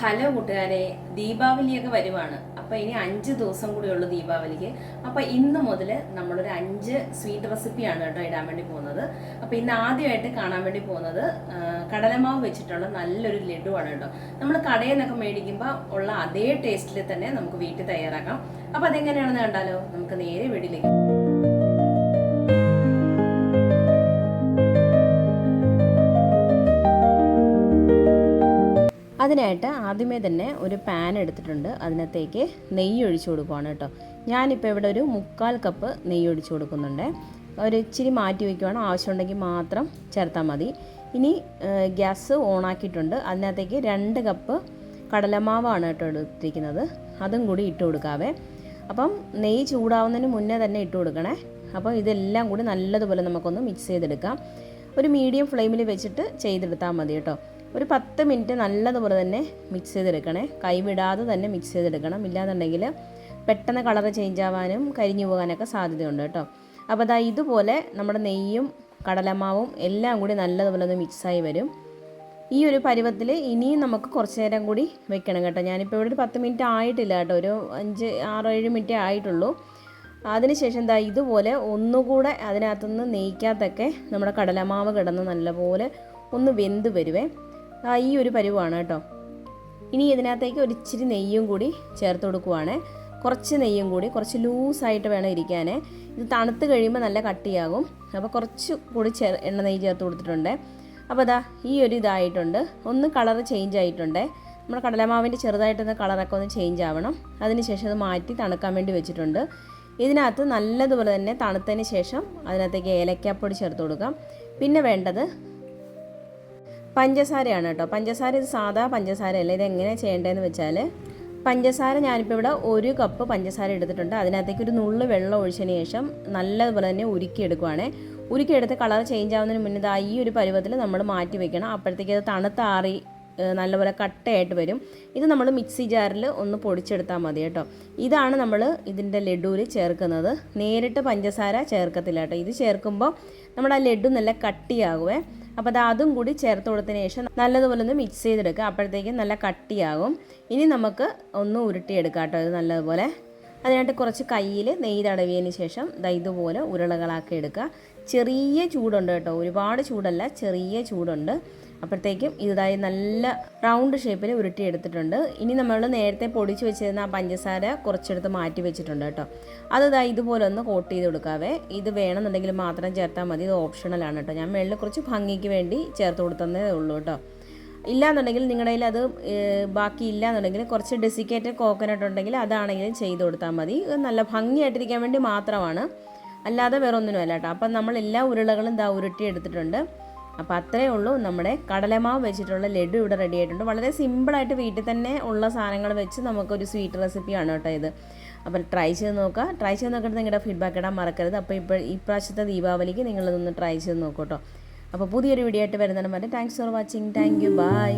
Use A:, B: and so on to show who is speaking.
A: Hello കൂട്ടുകാരെ ദീപാവലിയൊക്കെ വരുവാണ്. അപ്പൊ ഇനി അഞ്ച് ദിവസം കൂടി ഉള്ളു ദീപാവലിക്ക്. അപ്പൊ ഇന്ന് മുതൽ നമ്മളൊരു അഞ്ച് സ്വീറ്റ് റെസിപ്പിയാണ് കേട്ടോ ഇടാൻ വേണ്ടി പോകുന്നത്. അപ്പൊ ഇന്ന് ആദ്യമായിട്ട് കാണാൻ വേണ്ടി പോകുന്നത് കടലമാവ് വെച്ചിട്ടുള്ള നല്ലൊരു ലഡുവാണ് കേട്ടോ. നമ്മൾ കടയിൽ നിന്നൊക്കെ മേടിക്കുമ്പോൾ ഉള്ള അതേ ടേസ്റ്റിൽ തന്നെ നമുക്ക് വീട്ടിൽ തയ്യാറാക്കാം. അപ്പൊ അതെങ്ങനെയാണെന്ന് കണ്ടാലോ? നമുക്ക് നേരെ വീട്ടിലേക്ക് അതിനായിട്ട് ആദ്യമേ തന്നെ ഒരു പാൻ എടുത്തിട്ടുണ്ട്. അതിനകത്തേക്ക് നെയ്യ് ഒഴിച്ചു കൊടുക്കുവാണ് കേട്ടോ. ഞാനിപ്പോൾ ഇവിടെ ഒരു മുക്കാൽ കപ്പ് നെയ്യ് ഒഴിച്ചു കൊടുക്കുന്നുണ്ട്. ഒരു ഇച്ചിരി മാറ്റി വയ്ക്കുവാണ് ആവശ്യമുണ്ടെങ്കിൽ മാത്രം ചേർത്താൽ മതി. ഇനി ഗ്യാസ് ഓണാക്കിയിട്ടുണ്ട് അതിനകത്തേക്ക് രണ്ട് കപ്പ് കടലമാവാണ് കേട്ടോ എടുത്തിരിക്കുന്നത്. അതും കൂടി ഇട്ട് കൊടുക്കാവേ. അപ്പം നെയ്യ് ചൂടാവുന്നതിന് മുന്നേ തന്നെ ഇട്ട് കൊടുക്കണേ. അപ്പം ഇതെല്ലാം കൂടി നല്ലതുപോലെ നമുക്കൊന്ന് മിക്സ് ചെയ്തെടുക്കാം. ഒരു മീഡിയം ഫ്ലെയിമിൽ വെച്ചിട്ട് ചെയ്തെടുത്താൽ മതി കേട്ടോ. ഒരു പത്ത് മിനിറ്റ് നല്ലതുപോലെ തന്നെ മിക്സ് ചെയ്തെടുക്കണേ. കൈവിടാതെ തന്നെ മിക്സ് ചെയ്തെടുക്കണം. ഇല്ലാന്നുണ്ടെങ്കിൽ പെട്ടെന്ന് കളർ ചേഞ്ച് ആവാനും കരിഞ്ഞു പോകാനൊക്കെ സാധ്യതയുണ്ട് കേട്ടോ. അപ്പോൾ അതാ ഇതുപോലെ നമ്മുടെ നെയ്യും കടലമാവും എല്ലാം കൂടി നല്ലതുപോലെ ഒന്ന് മിക്സായി വരും. ഈ ഒരു പരുവത്തിൽ ഇനിയും നമുക്ക് കുറച്ച് നേരം കൂടി വെക്കണം കേട്ടോ. ഞാനിപ്പോൾ ഇവിടെ ഒരു പത്ത് മിനിറ്റ് ആയിട്ടില്ല കേട്ടോ. ഒരു അഞ്ച് ആറോ ഏഴ് മിനിറ്റേ ആയിട്ടുള്ളൂ. അതിനുശേഷം ദാ ഇതുപോലെ ഒന്നുകൂടെ അതിനകത്തുനിന്ന് നെയ്ക്കാത്തൊക്കെ നമ്മുടെ കടലമാവ് കിടന്ന് നല്ലപോലെ ഒന്ന് വെന്ത് വരുവേ. ആ ഈ ഒരു പരുവാണ് കേട്ടോ. ഇനി ഇതിനകത്തേക്ക് ഒരു ഇച്ചിരി നെയ്യും കൂടി ചേർത്ത് കൊടുക്കുവാണ്. കുറച്ച് നെയ്യും കൂടി കുറച്ച് ലൂസായിട്ട് വേണം ഇരിക്കാൻ ഇത് തണുത്ത് കഴിയുമ്പോൾ നല്ല കട്ടിയാകും. അപ്പോൾ കുറച്ച് കൂടി ചേർ എണ്ണ നെയ്യ് ചേർത്ത് കൊടുത്തിട്ടുണ്ട്. അപ്പോൾ അതാ ഈ ഒരു ഇതായിട്ടുണ്ട്. ഒന്ന് കളർ ചേഞ്ച് ആയിട്ടുണ്ട്. നമ്മുടെ കടലമാവിന്റെ ചെറുതായിട്ടൊന്ന് കളറൊക്കെ ഒന്ന് ചേഞ്ച് ആവണം. അതിനുശേഷം അത് മാറ്റി തണുക്കാൻ വേണ്ടി വെച്ചിട്ടുണ്ട്. ഇതിനകത്ത് നല്ലതുപോലെ തന്നെ തണുത്തതിന് ശേഷം അതിനകത്തേക്ക് ഏലക്കാപ്പൊടി ചേർത്ത് കൊടുക്കാം. പിന്നെ വേണ്ടത് പഞ്ചസാരയാണ് കേട്ടോ. പഞ്ചസാര ഇത് സാധാ പഞ്ചസാരയല്ല. ഇത് എങ്ങനെ ചെയ്യേണ്ടതെന്ന് വെച്ചാൽ പഞ്ചസാര ഞാനിപ്പോൾ ഇവിടെ ഒരു കപ്പ് പഞ്ചസാര എടുത്തിട്ടുണ്ട്. അതിനകത്തേക്ക് ഒരു നുള്ളു വെള്ളം ഒഴിച്ചതിന് ശേഷം നല്ലതുപോലെ തന്നെ ഉരുക്കിയെടുക്കുവാണേ ഉരുക്കിയെടുത്ത് കളർ ചേഞ്ച് ആവുന്നതിന് മുന്നേ ദാ ഈ ഒരു പരുവത്തിൽ നമ്മൾ മാറ്റി വെക്കണം. അപ്പോഴത്തേക്ക് അത് തണുത്താറി നല്ലപോലെ കട്ടയായിട്ട് വരും. ഇത് നമ്മൾ മിക്സി ജാറിൽ ഒന്ന് പൊടിച്ചെടുത്താൽ മതി കേട്ടോ. ഇതാണ് നമ്മൾ ഇതിന്റെ ലഡുവിൽ ചേർക്കുന്നത്. നേരിട്ട് പഞ്ചസാര ചേർക്കത്തില്ല കേട്ടോ. ഇത് ചേർക്കുമ്പോൾ നമ്മുടെ ആ ലഡു നല്ല കട്ടിയാകുമേ അപ്പോൾ അത് അതും കൂടി ചേർത്ത് കൊടുത്തതിന് ശേഷം നല്ലതുപോലെ ഒന്ന് മിക്സ് ചെയ്തെടുക്കുക. അപ്പോഴത്തേക്കും നല്ല കട്ടിയാകും. ഇനി നമുക്ക് ഒന്ന് ഉരുട്ടിയെടുക്കാം കേട്ടോ ഇത് നല്ലതുപോലെ. അതിനായിട്ട് കുറച്ച് കയ്യിൽ നെയ്യ് തടവിയതിന് ശേഷം ഇതുപോലെ ഉരുളകളാക്കി എടുക്കുക. ചെറിയ ചൂടുണ്ട് കേട്ടോ. ഒരുപാട് ചൂടല്ല ചെറിയ ചൂടുണ്ട്. അപ്പോഴത്തേക്കും ഇതായി നല്ല റൗണ്ട് ഷേപ്പിൽ ഉരുട്ടി എടുത്തിട്ടുണ്ട് ഇനി നമ്മൾ നേരത്തെ പൊടിച്ച് വെച്ചിരുന്ന ആ പഞ്ചസാര കുറച്ചെടുത്ത് മാറ്റി വെച്ചിട്ടുണ്ട് കേട്ടോ. അത് ഇതാ ഇതുപോലെ ഒന്ന് കോട്ട് ചെയ്ത് കൊടുക്കാവേ. ഇത് വേണമെന്നുണ്ടെങ്കിൽ മാത്രം ചേർത്താൽ മതി. ഇത് ഓപ്ഷണലാണ് കേട്ടോ. ഞാൻ മേളിൽ കുറച്ച് ഭംഗിക്ക് വേണ്ടി ചേർത്ത് കൊടുത്തതേ ഉള്ളൂ കേട്ടോ. ഇല്ലാന്നുണ്ടെങ്കിൽ നിങ്ങളുടെ കയ്യിൽ അത് ബാക്കി ഇല്ലാന്നുണ്ടെങ്കിൽ കുറച്ച് ഡെസിക്കേറ്റഡ് കോക്കനട്ട് ഉണ്ടെങ്കിൽ അതാണെങ്കിലും ചെയ്ത് കൊടുത്താൽ മതി. നല്ല ഭംഗിയായിട്ടിരിക്കാൻ വേണ്ടി മാത്രമാണ്. അല്ലാതെ വേറെ ഒന്നിനും അല്ല കേട്ടോ. അപ്പം നമ്മൾ എല്ലാ ഉരുളകളും ഇതാ ഉരുട്ടി എടുത്തിട്ടുണ്ട് അപ്പോൾ അത്രയേ ഉള്ളൂ നമ്മുടെ കടലമാവ് വെച്ചിട്ടുള്ള ലഡു ഇവിടെ റെഡി ആയിട്ടുണ്ട്. വളരെ സിമ്പിളായിട്ട് വീട്ടിൽ തന്നെ ഉള്ള സാധനങ്ങൾ വെച്ച് നമുക്കൊരു സ്വീറ്റ് റെസിപ്പിയാണ് കേട്ടോ ഇത്. അപ്പോൾ ട്രൈ ചെയ്ത് നോക്കുക. ട്രൈ ചെയ്ത് നോക്കിയിട്ട് നിങ്ങളുടെ ഫീഡ്ബാക്ക് ഇടാൻ മറക്കരുത്. അപ്പോൾ ഇപ്പോൾ ഈ പ്രാവശ്യത്തെ ദീപാവലിക്ക് നിങ്ങളിതൊന്ന് ട്രൈ ചെയ്ത് നോക്കൂ കേട്ടോ. അപ്പോൾ പുതിയൊരു വീഡിയോ ആയിട്ട് വരുന്നതിന് വരെ thanks for watching thank you bye